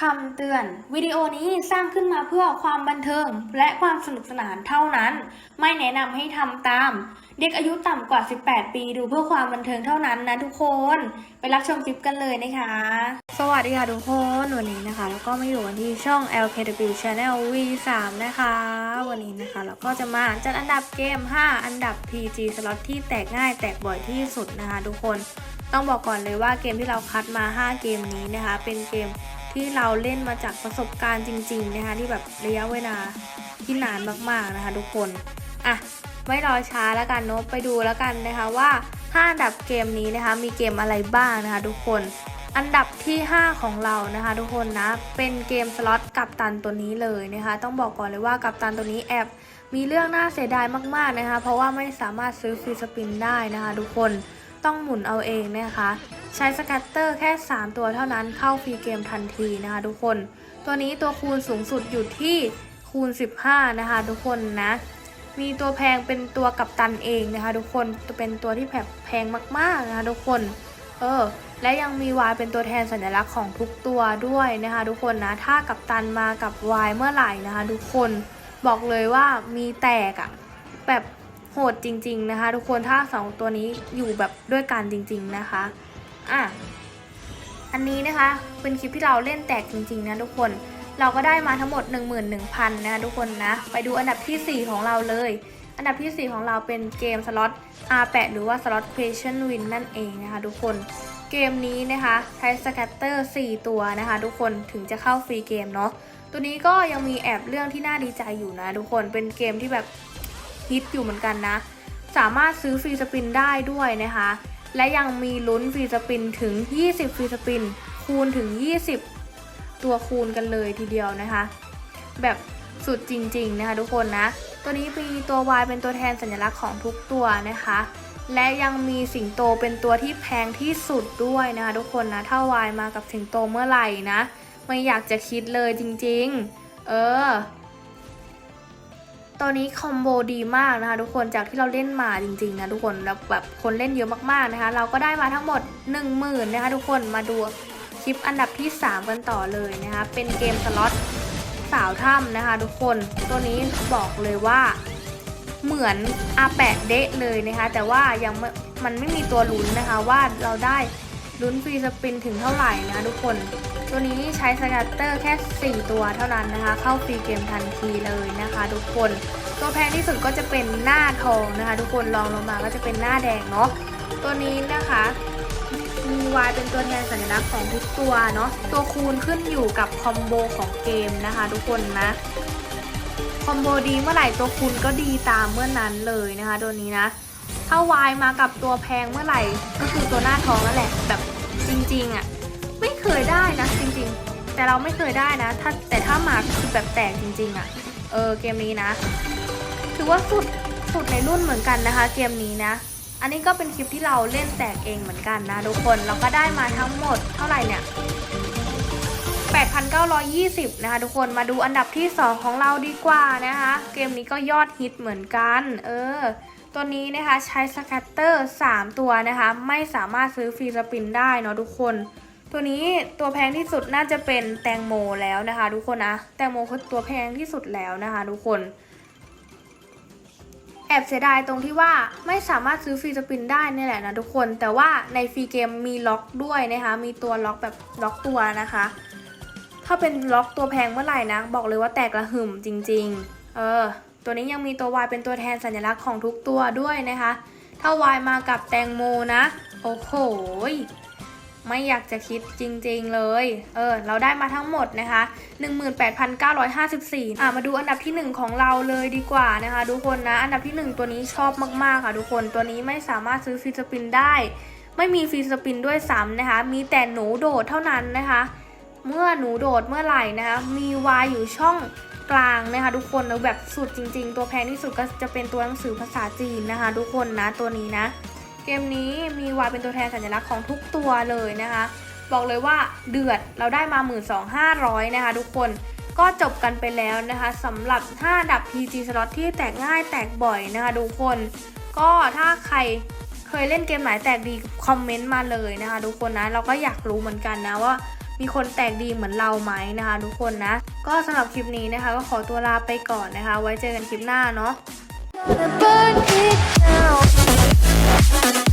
คำเตือน วิดีโอนี้สร้างขึ้นมาเพื่อความบันเทิง และความสนุกสนานเท่านั้น ไม่แนะนำให้ทำตาม เด็กอายุต่ำกว่า 18 ปีดูเพื่อความบันเทิงเท่านั้นนะทุกคน ไปรับชมคลิปกันเลยนะคะ สวัสดีค่ะทุกคนวันนี้นะคะ แล้วก็มาอยู่กันที่ช่อง LKW Channel V3 นะคะ วันนี้นะคะ เราก็จะมาจัดอันดับเกม 5 อันดับ PG สล็อตที่แตกง่ายแตกบ่อยที่สุดนะคะ ทุกคน ต้องบอกก่อนเลยว่าเกมที่เราคัดมา 5 เกมนี้นะคะ เป็นเกม ที่เราเล่นมาจากประสบการณ์จริง ๆ นะคะ ที่แบบระยะเวลาที่นานมากๆนะคะ ทุกคนอะไม่รอช้าแล้วกันเนอะไปดูแล้วกันนะคะว่า 5 อันดับเกมนี้นะคะ มีเกมอะไรบ้างนะคะ ทุกคนอันดับที่ 5 ของเรานะคะ ทุกคนนะเป็นเกมสล็อตกับตันตัวนี้เลยนะคะ ต้องบอกก่อนเลยว่ากับตันตัวนี้แอบมีเรื่องน่าเสียดายมากๆนะคะ เพราะว่าไม่สามารถซื้อฟรีสปินได้นะคะ ทุกคน ต้องหมุนเอาเองนะคะ ใช้สแกัตเตอร์แค่ 3 ตัวเท่านั้นเข้าฟรีเกมทันทีนะคะทุกคน ตัวนี้ตัวคูณสูงสุดอยู่ที่คูณ 15 นะคะทุกคนนะ มีตัวแพงเป็นตัวกัปตันเองนะคะทุกคนเป็นตัวที่แบบแพงมากๆนะคะทุกคนเออและยังมีวายเป็นตัวแทนสัญลักษณ์ของทุกตัวด้วยนะคะทุกคนนะถ้ากัปตันมากับวายเมื่อไหร่นะคะทุกคนบอกเลยว่ามีแตกอะแบบ โหดจริง ๆนะคะ ทุกคนถ้าสองตัวนี้อยู่แบบด้วยกันจริง ๆนะคะอะอันนี้นะคะเป็นคลิปที่เราเล่นแตกจริง ๆ นะทุกคนเราก็ได้มาทั้งหมด 11,000นะคะทุกคนนะไปดูอันดับทีสี่4 ของเราเลย อันดับทีสี่ 4 ของเราเป็นเกมสล็อต R8 หรือว่าสล็อต Question Win นั่นเองนะคะทุกคนเกมนี้นะคะใช้สแกตเตอร์ 4 ตัวนะคะ ทุกคนถึงจะเข้าฟรีเกมเนาะตัวนี้ก็ยังมีแอบเรื่องที่น่าดีใจอยู่นะทุกคนเป็นเกมที่แบบ ฮิตอยู่เหมือนกันนะ สามารถซื้อฟรีสปินได้ด้วยนะคะ และยังมีลุ้นฟรีสปินถึง 20ฟรีสปิน คูณถึง 20 ตัวคูณกันเลยทีเดียวนะคะ แบบสุดจริงๆนะคะทุกคนนะ ตัวนี้มีตัว Y เป็นตัวแทนสัญลักษณ์ของทุกตัวนะคะ และยังมีสิงโตเป็นตัวที่แพงที่สุดด้วยนะคะทุกคนนะ ถ้า Y มากับสิงโตเมื่อไหร่นะ ไม่อยากจะคิดเลยจริงๆ เออ ตัวนี้คอมโบดีมากนะคะทุกคนจากที่เราเล่นมาจริงๆนะทุกคนแล้วแบบคนเล่นเยอะมากๆนะคะ เราก็ได้มาทั้งหมด 1 0,000นะคะทุกคนมาดูคลิปอันดับที่ 3 กันต่อเลยนะคะเป็นเกมสล็อตสาวถ้ำนะคะ ทุกคนตัวนี้บอกเลยว่าเหมือนอาแปะเดะเลยนะคะ แต่ว่ายังม,มันไม่มีตัวลุ้นนะคะว่าเราได้ลุ้นฟรีสปินถึงเท่าไหร่นะคะทุกคน ตัวนี้ใช้สกัตเตอร์แค่ 4 ตัวเท่านั้นนะคะ เข้าฟรีเกมทันทีเลยนะคะทุกคน ตัวแพงที่สุดก็จะเป็นหน้าทองนะคะ ทุกคนลองลงมาก็จะเป็นหน้าแดงเนาะตัวนี้นะคะมีวายเป็นตัวแทนสัญลักษณ์ของทุกตัวเนาะตัวคูณขึ้นอยู่กับคอมโบของเกมนะคะทุกคนนะคอมโบดีเมื่อไหร่ตัวคูณก็ดีตามเมื่อนั้นเลยนะคะ ตัวนี้นะ ถ้าวายมากับตัวแพงเมื่อไหร่ก็คือตัวหน้าทองนั่นแหละแบบจริงๆอะ่ะ ไม่เคยได้นะจริงๆ แต่เราไม่เคยได้นะ ถ้าแต่ถ้ามาคือแบบแตกจริง ๆอะ่ะ เออเกมนี้นะ ถือว่าสุดสุดในรุ่นเหมือนกันนะคะ เกมนี้นะ อันนี้ก็เป็นคลิปที่เราเล่นแตกเองเหมือนกันนะทุกคนเราก็ได้มาทั้งหมดเท่าไหร่เนี่ย8,920 นะคะทุกคนมาดูอันดับที่ 2 ของเราดีกว่านะคะ เกมนี้ก็ยอดฮิตเหมือนกัน เออ ตัวนี้นะคะใช้สแคตเตอร์ 3 ตัวนะคะ ไม่สามารถซื้อฟรีสปินได้เนาะทุกคน ตัวนี้ตัวแพงที่สุดน่าจะเป็นแตงโมแล้วนะคะ ทุกคนนะแตงโมคือตัวแพงที่สุดแล้วนะคะ ทุกคนแอบเสียดายตรงที่ว่าไม่สามารถซื้อฟรีสปินได้นี่แหละนะทุกคนแต่ว่าในฟรีเกมมีล็อกด้วยนะคะมีตัวล็อกแบบล็อกตัวนะคะ ถ้าเป็นล็อกตัวแพงเมื่อไหร่นะบอกเลยว่าแตกระหึ่มจริง ๆ เออ ตัวนี้ยังมีตัว Y เป็นตัวแทนสัญลักษณ์ของทุกตัวด้วยนะคะ ถ้า Y มากับแตงโมนะ โอ้โห ไม่อยากจะคิดจริงๆเลย เออ เราได้มาทั้งหมดนะคะ 18,954 อะ มาดูอันดับที่ 1 ของเราเลยดีกว่านะคะทุกคนนะ อันดับที่ 1 ตัวนี้ชอบมากๆค่ะทุกคน ตัวนี้ไม่สามารถซื้อฟรีสปินได้ ไม่มีฟรีสปินด้วยซ้ำนะคะ มีแต่หนูโดดเท่านั้นนะคะ เมื่อหนูโดดเมื่อไหร่นะคะ มีวายอยู่ช่องกลางนะคะทุกคนแล้วแบบสุดจริง ๆ ตัวแพงที่สุดก็จะเป็นตัวหนังสือภาษาจีนนะคะ ทุกคนนะตัวนี้นะ เกมนี้มีวายเป็นตัวแทนสัญลักษณ์ของทุกตัวเลยนะคะ บอกเลยว่าเดือดเราได้มา 12,500 นะคะทุกคนก็จบกันไปแล้วนะคะสำหรับ 5 ดับ PG slot ที่แตกง่ายแตกบ่อยนะคะทุกคน ก็ถ้าใครเคยเล่นเกมไหนแตกดีคอมเมนต์มาเลยนะคะทุกคนนะเราก็อยากรู้เหมือนกันนะว่ามีคนแตกดีเหมือนเราไหมนะคะทุกคนนะ ก็สำหรับคลิปนี้นะคะ ก็ขอตัวลาไปก่อนนะคะ ไว้เจอกันคลิปหน้าเนาะ Thank you.